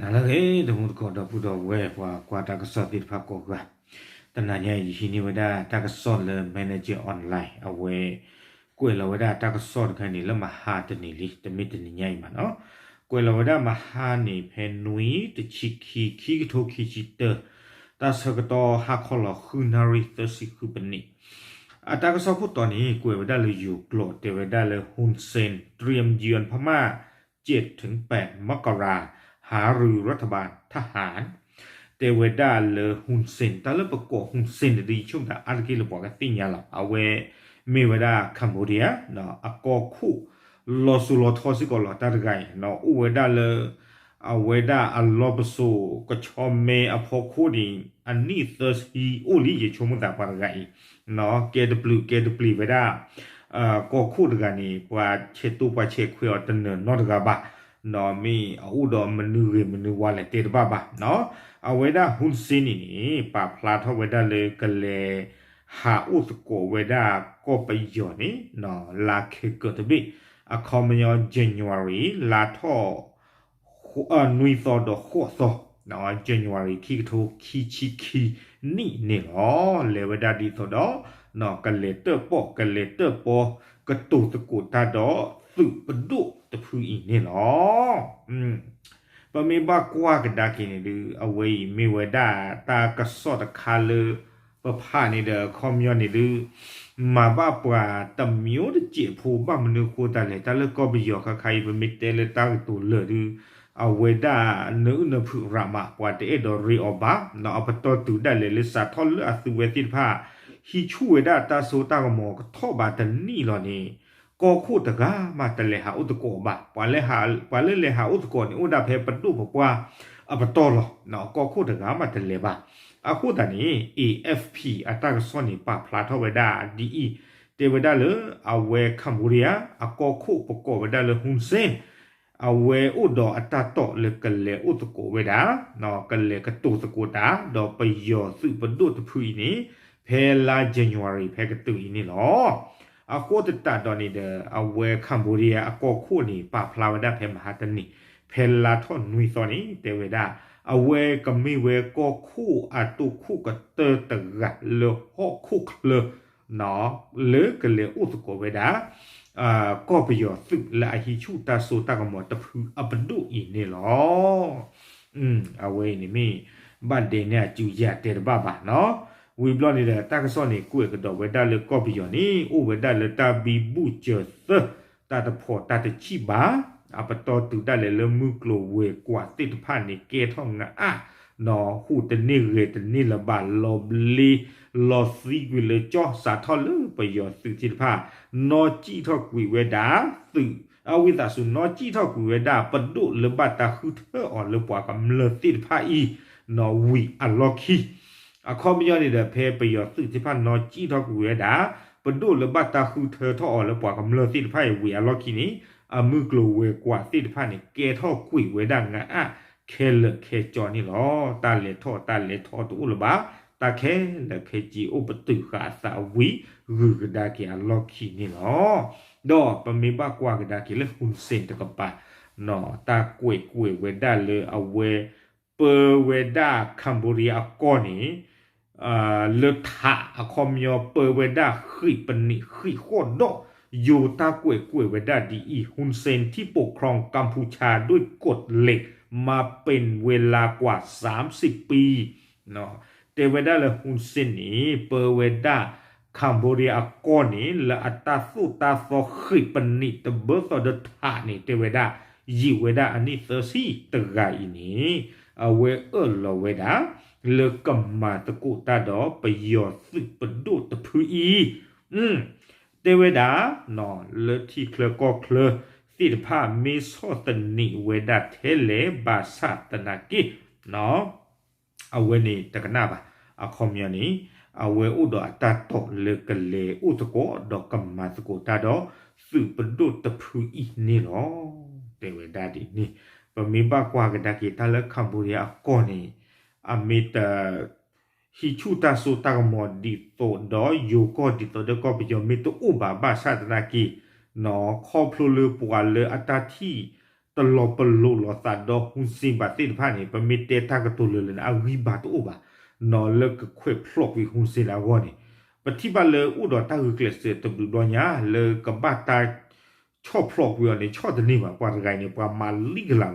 นาละเอ้ดงก็ดอผู้ดอเวกว่ากว่าตากสอบปิดพักก็ว่าตนนั้าใหญ่ที่นี่ว่าได้ตากสอดเลยแมเนเจอร์ออนไลน์เอาเว้กวเราว่าได้ตากสอแค่นี้แล้วมาหาตนี้ลิตมิตนี่ใหญ่มาเนาะกวเราว่าได้มาหาเนี่ยเพนนุยตชิคีคิกโทคิจิตเตอร์ตาสกตอฮัคอลคือนาริตสิคือเป็นนี่อาตากสอบพูดตอนนี้กวยว่าได้เลยอยู่โกรธแต่ว่ได้เลยฮุนเซนเตรียมเยือนพม่าเจ็ดถึงแปดมกรา หารือรัฐบาลทหารเตเวดาเลฮุนเซนตาเลปกอฮุนเซนดีช่วงตาอาร์กิลบอกกันติญาลเอาเวเมวดาคัมโบเดียเนาะอกอคุลอสุลอทอสิกอลอตาไกเนาะอุเวดาเลအဝေဒအလောပဆိုကချောမေအဖို့ခုဒီအနိသစဟီအိုလီရေချုံမတာပါဂိုင်နော် KW KW ဝေဒအာကိုခုဒကနေပွာချေတူပွာချေခွေအတနနောဒကဘာ နော်မီဥဒမနူရေမနူဝါလေတေတဘဘာနော်အဝေဒဟွန်စင်းနီပါဖလာထဝေဒလေကလေဟာဥစကိုဝေဒကိုပယောနီနော်လာခေကတဘီအခမယော January လာထောအနွီသောတော့ခောသောနော် January ခိကထိုခိချီခိနိနေလောလေဝဒဒီသောတော့နော်ကလေတပေါ့ကလေတပေါ့ကတုတကုတာတော့ သူပဒုတဖူဤနေလောอืมပမေဘကွာကဒါကိနေလူအဝေးမေဝဒတာကဆော့တခါလူပဖာနေတဲ့ကွန်မြူနတီလူမဘပွာတမျိုးတကြဖူပမနုကိုတလည်းတလည်းကောဘီယောခခိုင်ပမစ်တဲလည်းတာတူလေလူအဝေဒနုနဖူရမပွာတဲ့ဒေါ်ရီအဘနော်အပတော်တူတယ်လေစာထောလအသူဝဲတိဖာဟီချူဝေဒတာဆိုတာကမောကထောပါတနီလောနေ ကောခုတကားမတလေဟာဥတကောဘာပွာလေဟာပွာလေလေဟာဥတကောနေဥဒဖေပတုပပွာအပတော်လောနော်ကောခုတကားမတလေဘာအခုတနီ AFP အတကစောနေပဖလာထဝေဒ DE တေဝဒလအဝဲကမ်ဘူရီယာအကောခုပကောဝဒလဟွန်စင်အဝဲဥဒအတတောလကလေဥတကိုဝေဒာနော်ကလေကတုတကိုတာဒေါ်ပယောစုပဒုတဖူနီဖဲလာ January ဖဲကတူနီလော အကိုတတတော်နေတဲ့အဝဲကမ်ဘူရီယာအကောခုနီပဖလာဝဒဖဲမဟာတနီဖဲလာထွန်နွီစောနီတေဝဒအဝဲကမိဝဲကောခုအတုခုကတတရလောဟောခုခလနော်လေကလေဥတကိုဝေဒာအာကောပယောသုလာဟိချုတာဆိုတာကမောတဖူအပဒုဤနေလောอืมအဝဲနေမိဘတ်ဒေနဲ့ကျူရတဲ့ဘာဘာနော် ဝီဘလော့နေတဲ့တက္ကစောနေကိုယ်ကတော့ဝေဒလေကောပယောနေဥဝေဒလေတာဘီဘူးချသတာတဖို့တာတချိပါအပတော်တူတလည်းလမှုကလိုဝေကွာတိတဖာနေကေထောင်းငါအာနော်ဟူတနေရေတနေလဘလောဘလီလောစီကွေလေကြောစာထော်လူပယောသူတိတဖာနော်ကြည့်ထော့ကွေဝဲတာသူအဝိသဆုနော်ကြည့်ထော့ကွေဝဲတာပဒုလဘတာခုထောအော်လပွားကမလတိတဖာဤနော်ဝီအလော်ခီ အခေါမရနေတဲ့ဖဲပယောသူတိဖာနော်ကြည့်ထော့ကွေဝဲတာပဒုလဘတာခုထောအော်လပွားကမလတိတဖာဝီအလော်ခီနီအမှုကလိုဝဲကွာတိတဖာနေကဲထော့ကွေဝဲတာငါအခဲလခဲကြော်နီလောတာလေထောတာလေထောတူလဘာတာခဲလခဲဂျီဥပတုခါသာဝီရူကဒါကီအလော်ခီနီလောတော့ပမေဘကွာကဒါကီလေဟွန်စင်တကပါနော်တာကွေကွေဝဲဒါလေအဝဲပဝဲဒါကမ်ဘောဒီယာကောနီ เลถาคอมยอเปอร์เวด้าขึ้นปนิขึ้นโคตรดอกอยู่ตากวยกวยเวด้าดีอีฮุนเซนที่ปกครองกัมพูชาด้วยกฎเหล็กมาเป็นเวลากว่า 30 ปีเนาะแต่เวด้าและฮุนเซนนี่เปอร์เวด้าคัมโบเรียกอนี่ละอัตาสูตาซขึ้นปนิตเบอร์สอดถานี่เตเวด้ายิเวด้าอันนี้เซอร์ซีตะไกนี่เอาเวเออลเวด้า မ္မာတကုတာတော့ပယောစုပဒုတဖူဤอืมတေဝဒာနော်လတိကလကောကလတိတဖမေသောတနိဝေဒထဲလေဘာသတနာကိနော်အဝဲနေတကနာပါအခေါမြနီအဝဲဥဒအတတောလေကလေဥတကောဒကမ္မတကိုတာတော့စုပဒုတဖူဤနေလောတေဝဒာဒီနိပမေဘကွာကဒကိတလကမ်ဘူရီယာကောနေ amita hichuta sutar modito do yoko dito de ko biyo mito uba ba satna ki no ko plu le pwa le atati to lo pelu lo sa do hun sin ba tin pha ni pa mite ta ka to le na wi ba to uba no le ka khwe phlok wi hun sin la go ni pa ti ba le u do ta hu kle se to du do nya le ka ba ta cho phlok wi ni cho de ni ba kwa ga ni pa ma li ga la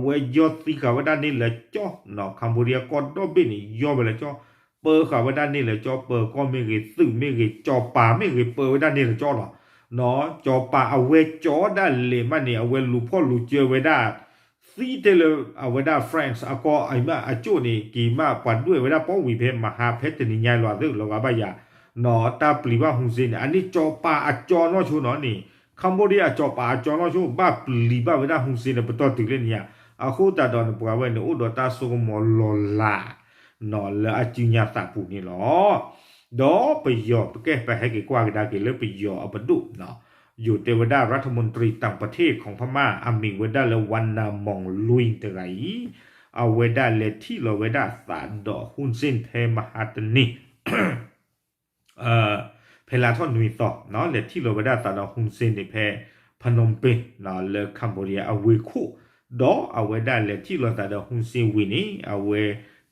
เวยอดตีขาวด้านนี้เลยจ้อเนาะคัมบูเรียก็ดอบินี่ย่อไปเลยจ้อเปอร์ขาวด้านนี้เลยจ้อเปอร์ก็ไม่เกยซึ่งไม่เกยจอป่าไม่เกยเปอร์ด้านนี้เลยจ้อหรอเนาะจอป่าเอาเวจอด้านเลยมันเนี่ยเอาเวลูพ่อลูเจอเวด้าซีเตลเอาเวด้าแฟรงส์อาก็ไอ้มาอาจูนี่กี่มาปัดด้วยเวด้าป้องวีเพมมาหาเพชรนี่ยายหลอดซึ่งเราก็บ่ายาเนาะตาปลีว่าหุ่นเซนอันนี้จอป่าอจอเนาะชูเนาะนี่ คัมโบเดียจอป่าจอเนาะชูบ้าปลีบ้าไว้ได้หุนซินปตอติเลยเนี่ยအခုတတော်ပွားဝဲနေဥဒတာဆုမောလောလာနော်လာအချညာတာပူနေလောဒေါ်ပယောပကဲပဟဲကေကွာကဒါကေလေပယောအပဒုနော်อยู่เทวดารัฐมนตรีต่างประเทศของพม่าอามิเวดาและวันนามองลุยเตไรเอาเวดาเลที่เราเวดาสารดอกหุนสิ้นเทมหาตนีเอ่อ ဖဲလာထောနွေတော့နော်လက်တီလိုဝဒတာတော့ဟုန်စင်နေဖဲဖနုံပင်နော်လေကမ်ဘောဒီးယားအဝေခုတော့အဝေဒါလက်တီလိုတာတော့ဟုန်စင်ဝီနေအဝေ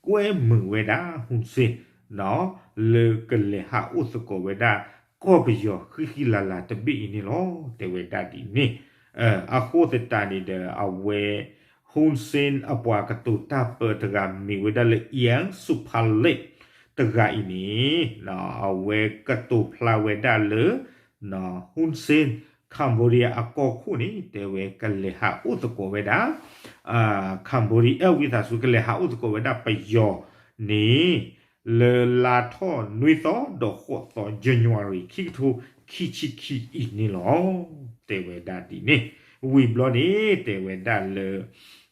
ကွဲမှုဝေဒါဟုန်စင်နော်လေကလေဟာဥစကိုဝေဒါကောဘီယောခိခိလာလာတပိနေလောတေဝေဒါဒီနေအအခုတတနေတဲ့အဝေဟုန်စင်အပွားကတူတာပတရာမီဝေဒါလေယန်စုဖာလေ တဂိုင်နီနော်အဝဲကတူဖလာဝဲဒါလေနော်ဟုန်စင်ကမ္ဘောဒီးယားအကောခုနေတေဝဲကလေဟာဥတကိုဝဲတာအာကမ္ဘောဒီးယားဝိသစုကလေဟာဥတကိုဝဲတာပယောနေလေလာထောနွေသောဒခောသော January ခိထူခိချိခိဤနေလောတေဝဲတာဒီနေဝီဘလောနေတေဝဲတာလေ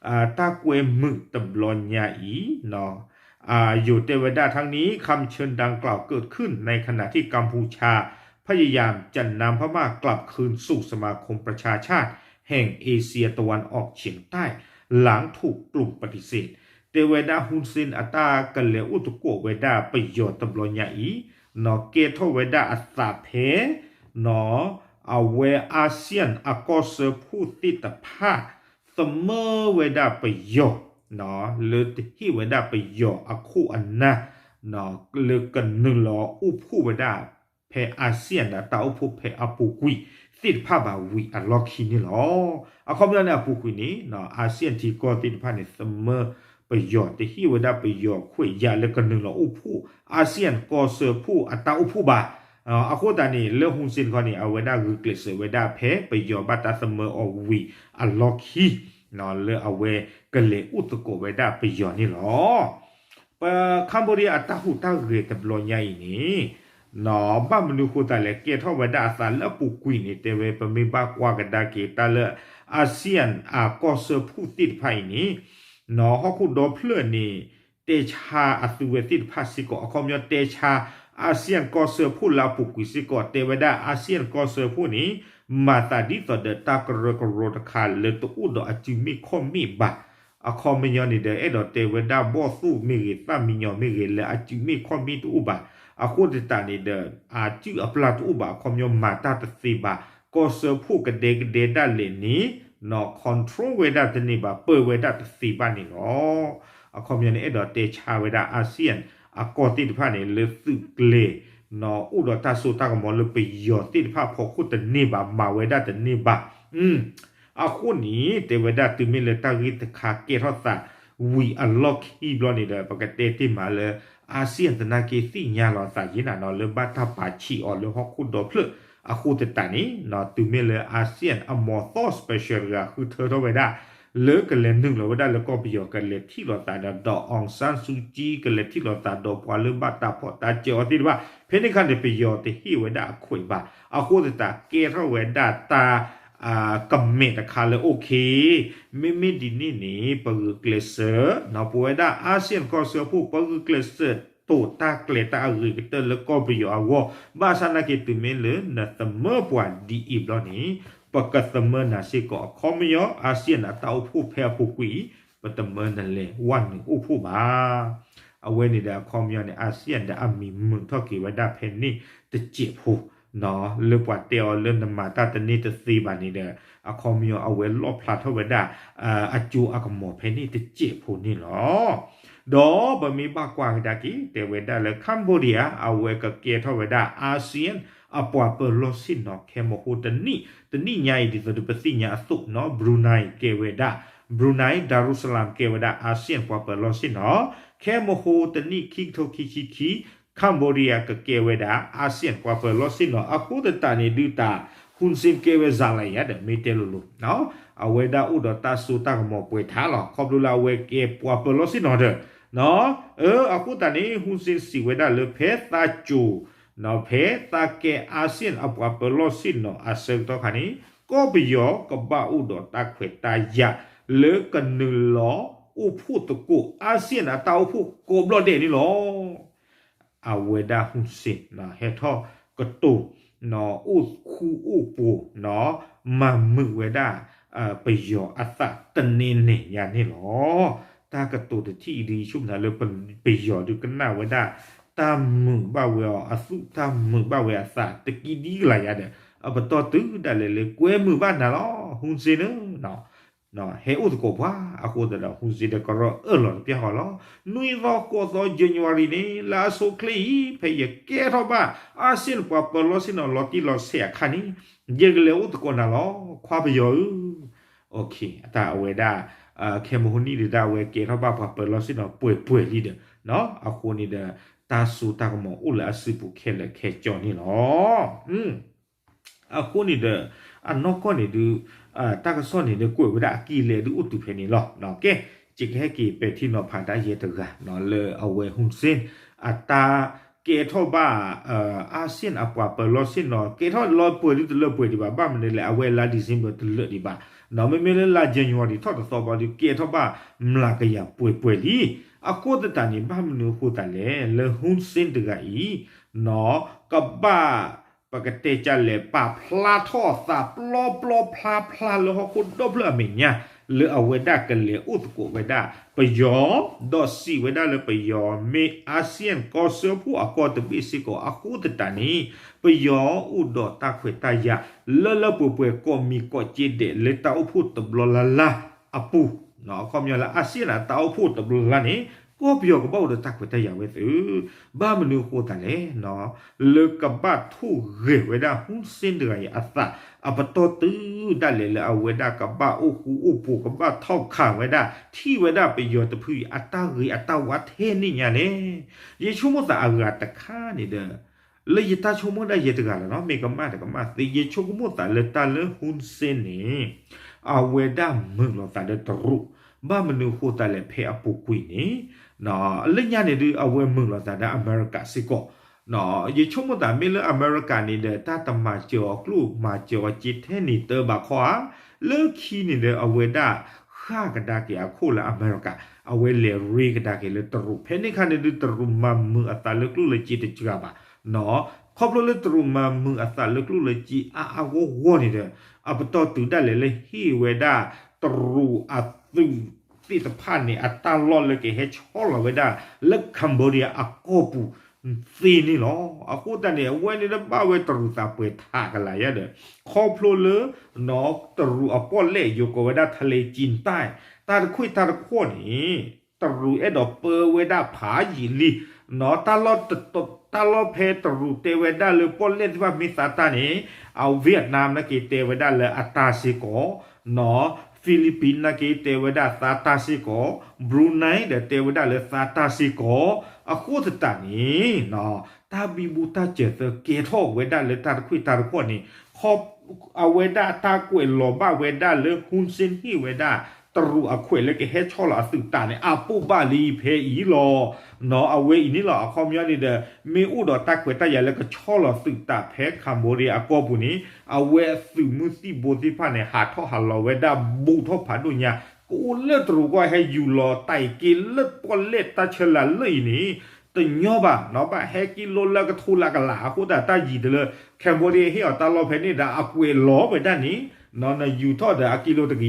အာတကွဲမှုတဘလောညာဤနော် อยู่เทวดาทั้งนี้คำเชิญดังกล่าวเกิดขึ้นในขณะที่กัมพูชา พยายามจะนำพม่ากลับคืนสู่สมาคมประชาชาติ แห่งเอเชียตะวันออกเฉียงใต้ หลังถูกกลุ่มปฏิเสธเตวดาฮุนซินอัตากันเลอุตุโกเวดาประโยชน์ตำรวจใหญ่นอเกทเวดาอัสาเพนอเอาเวอาเซียนอากอเซผู้ติตภาเสมอเวดาประโยชน์ နော်လေတိဝဒပယောအခုအနာနော်လေကနလောဥဖုဝဒဖဲအာဆီယန်တာဥဖုဖဲအပူကွီစစ်ဖဘာဝီအလော့ခီနီလောအခေါ်ပြန်တဲ့အပူကွီနီနော်အာဆီယန်တီကောတိဖာနေသမပယောတဟိဝဒပယောခွေရလေကနလောဥဖုအာဆီယန်ကောဆဖုအတာဥဖုဘာအခုတန်နီလေဟုန်စင်ခေါနီအဝဒဂုကလစ်ဝဒဖဲပယောဘတာသမအဝီအလော့ခီ နော်လေအဝဲကလေဥတကိုဝဒပယောနီလောပကမ်ဘောဒီးယားအတဟုတဂရေတဘလောညိုင်နီနော်ဘာမနုခုတလည်းကေထောဝဒအစလပုကွီနေတဲ့ဝေပမေပါကွာကဒါကေတလအာဆီယံအာကောဆဖူတိဖိုင်နီနော်ဟခုဒေါဖလနီတေချာအသူဝတိဖာစီကိုအခေါမျောတေချာအာဆီယံကောဆဖူလာပုကွီစီကိုတေဝဒအာဆီယံကောဆဖူနီ မာတာဒီတဒတာကရကရတခါလေတူဒအချီမီခေါမီဘာအခမညနေတဲ့အဲ့တော့တေဝဒဘောစုမိရသမညမိရလေအချီမီခေါမီတူဘာအခုတတနေဒအာကျူအပလတ်ဥပါခွန်ယမာတာတစီပါကောဆဖုကဒေကဒေတာလေနီနော် control ဝေဒတနေပါပေဝေဒတစီပါနေလောအခုမြင်နေအဲ့တော့တေချာဝေဒအာဆီယံအကောတိတဖာနေလေစုကလေ နော်ဥဒတာဆိုတာကမောလပယောတိတဖာဖို့ခုတနေပါမာဝေဒတနေပါอืมအခုနီတေဝဒတိမီလတာဂိတခါကေရောတာ we unlock ဟီဘလနေတဲ့ပကတေတိမာလေအာဆီယံတနာကေစီညာလောစာရင်နာနော်လဘတာပါချီအော်လဟခုဒိုဖလအခုတတနီနော်သူမေလေအာဆီယံအမောသောစပယ်ရှယ်ရာခုထောတော့ဝဒါ လေကလည်းနုလောဝဒါလကောပီယောကလည်းထီလောတာတော့အောင်ဆန်းစုကြည်ကလည်းထီလောတာတော့ပွာလဘတာဖောတာကျော်တိဘာဖေနိခန်တဲ့ပီယောတဟိဝဒါခွေပါအခုတတကေရဝဒါတာอ่ากำเมตะคาเลยโอเคไม่ไม่ดีนี่นี่ปะกเลเซอร์นอปวยดาอาเซียนก็เสือผู้ปะกเลเซอร์ตูตาเกลตาอึกเตลก็ปยอวบาสานากิตุเมเลนะเสมอปวนดีอีบลอนี่ ปกติเมื่อนาชิกอคอมยออาเซียนเตาผู้แพ้ผู้กุยปตเมื่อนั่นเลยวันหนึ่งอู้ผู้บาเอาเวนี่เดาคอมยอในอาเซียนเดามีมึงทอกี่วันดาเพนนี่จะเจ็บผู้เนาะเลือกว่าเตียวเลื่อนมาตาตนี่ตะซีบานี่เดอะคอมยอเอาเวลอบพลาทเวดาอ่าอจูอากมอเพนนี่ตะเจ็บผู้นี่หรอดอบะมีบากวางดากิเตเวดาเลยคัมโบเดียเอาเวกเกียทเวดาอาเซียน အပွာပလောစိနော်ခေမဟုတ်တနိတနိညာယဒီဆိုတပစီညာအစုနော်ဘရူနိုင်းကေဝေဒာဘရူနိုင်းဒါရုဆလမ်ကေဝဒအာဆီယံပွားပလောစင်နော်ခဲမဟိုတနိခိထိုခိခိခိကမ်ဘောဒီးယားကကေဝဒအာဆီယံပွားပလောစင်နော်အခုဒတနီဒူတာခုန်စင်ကေဝဇာလိုက်ရတဲ့မေတဲလိုလိုနော်အဝေဒဥဒတာစုတကမောပွေထားလောခေါပလူလာဝေကေပွားပလောစင်နော်တဲ့နော်အဲအခုတနီခုန်စင်စီဝေဒလေဖေသာချူ နော်ဖဲတာကေအာဆီယံအပွားပလောစင်နော်အစတော့ခါနီကိုဘယောကဘာဥဒတာခွေတာယလေကနူလောဥဖုတကုအာဆီယံအတောက်ဖုကိုဘလော့တဲ့နီလောအဝဲဒါဟွန်စင်နော်ဟဲထောကတူနော်ဥခုဥပူနော်မမှုဝဲဒါအပယောအသတနေနေညာနေလောတာကတူတတိဒီရှုမနာလေပပယောဒုကနာဝဲဒါ တမ်မှုဘဝေအစုတမ်မှုဘဝေအသတကီဒီလာရတဲ့အပတော်တူဒလေလေကွဲမှုဘာနာလောဟွန်စင်နော်နော်ဟဲဥဒကိုဘာအခုတတော့ဟူစီတကရအလောပြဟောနွေတော့ကိုတော့ January နေလာဆိုကလီဖေးကဲတော့ဘာအစင်ပပလောစင်လော်တီလော်ဆေခါနီဂျေဂလေဥဒကိုနာလောခွာပယောโอเคအတာအဝေဒါအခေမဟူနီဒါဝေကေတော့ဘာပလောစင်လော်ပွေပွေလီဒနော်အခုနေတာ တာဆူတာကမောဥလာအစီပုခဲလေခဲကြော်နီလောอืมအခုနေတာအနောကောနေဒူအာတကစောနေတဲ့ကိုယ်ဝဒအကီလေဒူဥတုဖေနေလောနော်ကဲจิกแฮกีเป็ที่นอผ่านได้เยตกะนอเลเอาเวหุนซินอัตาเกทอบ้าเอ่ออาเซียนอปวาเปลอซินนอเกทอลอยป่วยดิเลป่วยดิบาบ้ามันเลยเอาเวลาดิซิมเบตเลดิบาနော်မမေလာဂျန်ယူဝါဒီထော့တော့ပါဒီကေထော့ပါမလာကရပွေပွေလီအကိုတတန်ဒီဘာမနုခုတလေလေဟွန်စင်တကဤနော်ကဘာปกติจะเลยปาพลาทอสาปลอปลอพลาพลาเลยฮคุณดบเลยมิเนี่ยเลยเอาเวดากันเ အကုတ်တန်ကြီးဘာမနူခုတလေလဟုန်စင်တကဤနော်ကပပကတိချလေပပလာထောသာပလောပလောဖလာဖလာလဟခုဒဘလမင်းညာလေအဝေဒကလေဥတကိုဝေဒပယောဒစီဝေဒလေပယောမေအာဆီယံကောဆောဖူအကောတပိစီကိုအခုတတနီပယောဥဒတခွေတယလလပပွေကောမီကောချေဒေလေတအုဖုတဘလလလာအပူ နော်ကောမြောလာအစီလာတောက်ဖို့တဘလနီကိုပြောကဘောဒတခွတရဝဲသူဘာမလို့ကိုတလဲနော်လေကပတ်ထူရေဝဒဟုစင်ဒရအသအပတောတူတလေလအဝဒကပအုခုအပုကပထောက်ခဝဒထီဝဒပယောတဖူအတရေအတဝတ်ဟဲနိညာလေယေချုမသာအဂတခါနေတဲ့လေယတာချုမဒယေတကလာနော်မေကမတကမသေယေချုကမတလတလဟုစင်နေ အဝဒမလောတတဲ့တရုဘာမနုခိုတလေဖေအပုကွိနေနော်အလညနေဒီအဝဲမှုလာတာအမေရိကစစ်ကောနော်ယေချုံမတာမေလအမေရိကန်နေတဲ့တတမကျော်ကလူမာကျော်จิตထဲနေတဘခွာလေခီနေတဲ့အဝဲတာခါကဒါကေအခုလာအမေရိကအဝဲလေရီကဒါကေလေတရုဖဲနေခနေဒီတရုမမှုအတလကလူလေจิตကြပါနော် ခေါပလိုလေတရုမမှုအတလကလူလေကြည်အာအဝဝနေတဲ့အပတော်တူတက်လေလေဟီဝဲဒါတရုအသူတိတဖာနေအတလောလကေဟချောလဝဒလက်ကမ်ဘောဒီယာအကောပူစီနီလောအခုတနေဝဲနေတဲ့ဘဝဲတရူစာပွေထားကလာရတဲ့ခေါပလိုလနော်တရူအပေါ်လေယိုကိုဝဒထလေကျင်တိုင်တာခွေတာခွောနီ တရူအဲ့တော့ပေဝဒဖာကြီးလီနော်တလော့တတလော့ဖေတရူတေဝဒလေပေါ်လေဒီဘာမီစာတာနေအောဗီယက်နမ်နကေတေဝဒလေအတာစီကိုနော်ဖိလစ်ပင်းနကေတေဝဒသာတာစီကိုဘရူနိုင်းတဲ့တေဝဒလေသာတာစီကိုအခုတတနီနော်တာဘီဘူတာကျက်ကေထောဝဒလေတာခွိတာခွနီခေါအဝဒတာကွေလောဘဝဒလေဟွန်စင်ဟီဝဒတရူအခွေလေကေဟဲချောလာစုတာနေအပုပလီဖေဤလောနော်အဝေးဤနီလောအခေါမြနေတဲ့မေဥတော်တက်ခွေတက်ရလေကချောလာစုတာဖဲကမ်ဘောဒီအကောဘူးနီအဝဲစုမှုစီဘိုဒီဖာနေဟာထောဟာလောဝဲဒါဘူထောဖာဒုညာကိုလက်တရူကဟဲယူလောတိုက်ကီလက်ပေါ်လက်တချလာလိ နီတညောပါနော်ပါဟဲကီလိုလကထူလာကလာခုဒါတာကြီးတယ်ကမ်ဘောဒီဟေအတလောဖဲနေတာအကွေလောပဲတန်နီနော်နယူထော့တဲ့အကီလိုတကီယာခိယန်ဟာကွာရနီတလီဖာကလာเออအခုတတန်ကြီးချုံမတာမေအဝဲဒမေကဘတာဆော့တနီလေတရုခွာဘာမနီလေတလေတရုနေဒီအဝဲ ပကတဲ့တိမာလောကလစကလေအဘူဘူလောနော်လေအဝေဒါကောပဂျိုအဝနော်ဖဲပူကွီနေတဲ့အဝေဒါအာဆီယံဒေါ်တရူအတောက်ဖို့နေတရူကလစစီကိုလေပယောနေကနုလောအဖို့ဘာအဝဲလူစီယိုဝဲဒါအာဆီယံကောဆာဖူတင်ဖာစီယိုဝဲမလေးရှားစီယိုဝဲစင်ကာပူစီယို ဝဲဒါအင်ဒိုနီးရှားဝါတကနာခုအနော်တကတဲ့လေခီဘလောနေပယောတနုလောအဖို့ဘာစီကိုဘာတာအဖို့တဘလောနေအာဆီယံဒေါ်တရူ ประโยชน์ตัวหนึ่งเราอุปบาสิกอบะอาโคตตานี่ตึงเมลฮุนเซนดีอเมเวดาตรุนออัปเลพูดกานี่เกเท่าบะอาเซียนกว่าเปิดลอสินอนี่เฮเกดีเลดีเลยิมาบล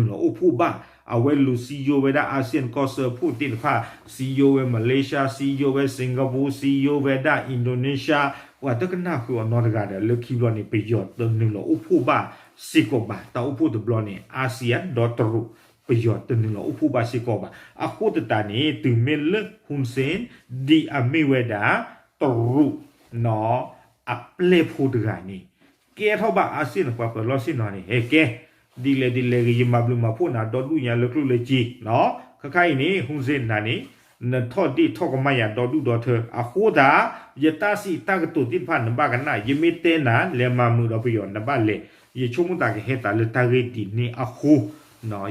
ูมาพูนา အဝဲလူစီယိုဝဲဒါအာဆီယံကော့ဆာဖူတင်ခါစီယိုဝဲမလေးရှားစီယိုဝဲစင်ကာပူစီယိုဝဲဒါအင်ဒိုနီးရှားဝတ်တကနာခုအနော်ဒဂါဒလခီဘလနီပေယောတန်နုလောဥဖူဘာစီကိုဘာတာဥဖူဒဘလနီအာဆီယံဒေါ်တရူပေယောတန်နုလောဥဖူဘာစီကိုဘာအခုတတနီတူမဲလဟွန်စင်ဒီအမီဝဲဒါတရူနော်အပလေဖူဒဂါနီကဲထောဘာအာဆီယံကွာပလောစီနော်နီဟဲကဲ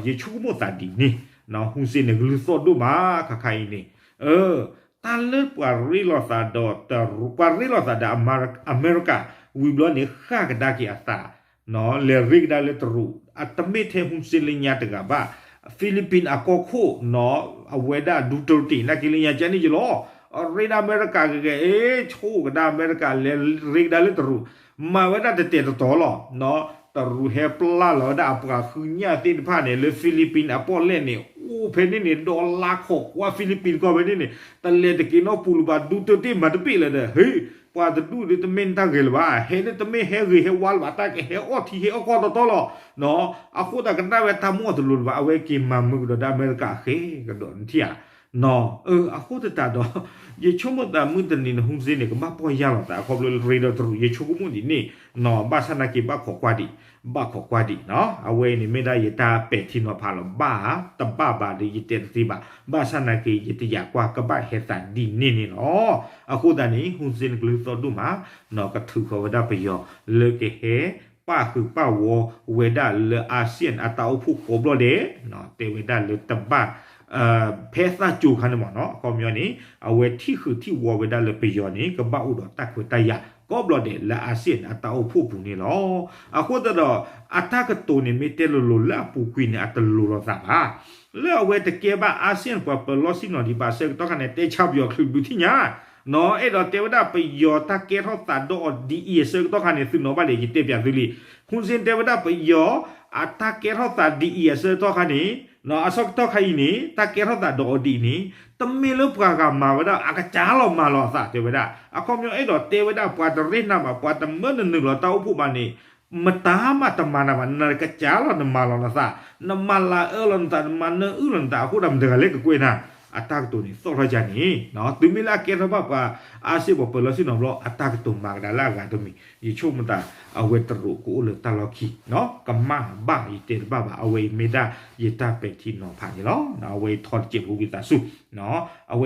ရေချိုးမို့တာဒီနေနော်ဟူစင်နေဂလူစောဒိုမာခခိုင်နေเออตาเลปาริลอซาดอตรูปาริลอซาดาอเมริกอเมริกาวิบลอนี่ขากดากิอัตาနော်လေရိကဒါလေတရူ အတမေထေဟွန်စင်လညာတကဘာဖိလစ်ပင်အကောခိုနော်အဝေဒါဒူတိုတီနကီလညာချန်နီဂျလောရေဒါအမေရိကကအေချိုကဒါအမေရိကလေရိကဒါလေတရူမာဝဒါတတေတော်လောနော်ตรูเฮปลาลอดาปกาคือญาติพาเนี่ยเลยฟิลิปปินส์อปอลเลนเนี่ยโอ้เพนนี่ดอลลาร์ขกว่าฟิลิปปินส์ก็ไปนี่เนี่ยตะเลตะกินอปูลบาดูตติมาตปิเลยเด้เฮ้ย ปาตดูดิตเมนตาเกลบาเฮเดตเมเฮเรเฮวาลบาตาเกเฮออทีเฮออกอตตอลอเนาะอะโคตะกันได้เวทามอตลุลบาเวกิมามึกดอเมริกาเฮกดอนเทีย no e aku tata do ye chomo da mudani na humze ne ba po ya ta ko lo re do tru ye chomo mu ni no ba sana ki ba kho kwadi ba kho kwadi no awe ni me da ye ta pe thi no pha lo ba ta ba ba de ye te ti ba ba sana ki ye ti ya kwa ka ba he ta di ni ni no aku da ni humze ne glu to du ma no ka thu ko da pe yo le ke he ป้าคือป้าวอเวดาเลอาเซียนอาตาอุพุกบลเดเนาะเตเวดาเลตบ้า အာဖဲစာကျူခါနမနော်ကောမျိုးနီအဝဲတိခုတိဝဝဒလပယောနီကဘာဥဒတက်ခွတရကောဘလဒေလာအစင်အတောဖူပူနီလောအခုတော့အတကတိုနီမီတဲလိုလိုလာပူကွီနီအတလိုလောသာပါလဲဝဲတကေဘာအစင်ပပလောစီနော်ဒီပါဆက်တော့ကနေတေချပ်ယောခလူဘူးတိညာနော်အဲ့တော့တေဝဒပယောတကေထောတာဒိုဒီအီဆက်တော့ကနေသူနော်ပါလေကြီးတေပြသလီခွန်စင်တေဝဒပယော အတကေထောတာဒီအီဆက်တော့ကနေ no asok to khai ni ta ke ro ta do di ni tmi lo pra ga ma wa da aka cha lo ma lo sa te wa da a ko myo e do te wa da pwa de re na ma pwa ta mo ne lo ta u pu ma ni မတာမတမနာမနကကြလာနမလောနသာနမလာအလန်တမနဥလန်တာခုဒမ်တကလေကကွေနာ အတက်တူနီစောရကြနီနော်သူမီလာကေရဘပါအာစီဘပလစီနော်ဘလအတက်တူမာဒါလာကတမီယချုမတာအဝေတရူကိုလတလခီနော်ကမဘာယတေဘဘာအဝေမေဒါယတာပက်တီနော်ဖာနီလောနော်အဝေထော်ချေဘူဂီတာဆုနော်အ